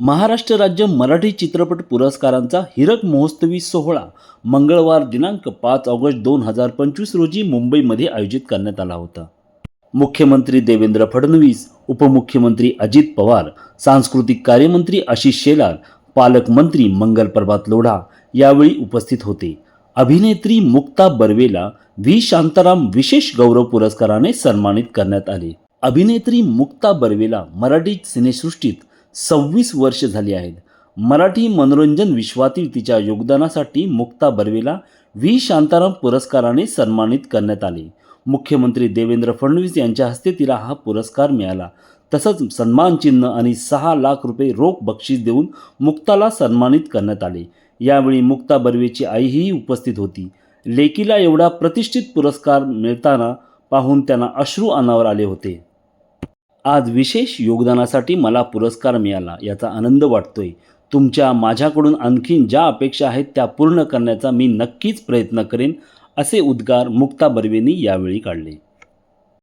महाराष्ट्र राज्य मराठी चित्रपट पुरस्कारांचा हिरक महोत्सवी सोहळा मंगळवार दिनांक पाच ऑगस्ट दोन हजार पंचवीस रोजी मुंबईमध्ये आयोजित करण्यात आला होता. मुख्यमंत्री देवेंद्र फडणवीस उपमुख्यमंत्री अजित पवार सांस्कृतिक कार्यमंत्री आशिष शेलार पालकमंत्री मंगल प्रभात लोढा यावेळी उपस्थित होते. अभिनेत्री मुक्ता बर्वेला व्ही. शांताराम विशेष गौरव पुरस्काराने सन्मानित करण्यात आले. अभिनेत्री मुक्ता बर्वेला मराठी सिनेसृष्टीत सव्वीस वर्ष झाली आहेत. मराठी मनोरंजन विश्वातील तिच्या योगदानासाठी मुक्ता बर्वेला व्ही. शांताराम पुरस्काराने सन्मानित करण्यात आले. मुख्यमंत्री देवेंद्र फडणवीस यांच्या हस्ते तिला हा पुरस्कार मिळाला. तसंच सन्मानचिन्ह आणि सहा लाख रुपये रोख बक्षीस देऊन मुक्ताला सन्मानित करण्यात आले. यावेळी मुक्ता बर्वेची आईही उपस्थित होती. लेकीला एवढा प्रतिष्ठित पुरस्कार मिळताना पाहून त्यांना अश्रू अनावर आले होते. आज विशेष योगदानासाठी मला पुरस्कार मिळाला याचा आनंद वाटतोय. तुमच्या माझ्याकडून आणखीन ज्या अपेक्षा आहेत त्या पूर्ण करण्याचा मी नक्कीच प्रयत्न करेन असे उद्गार मुक्ता बर्वेंनी यावेळी काढले.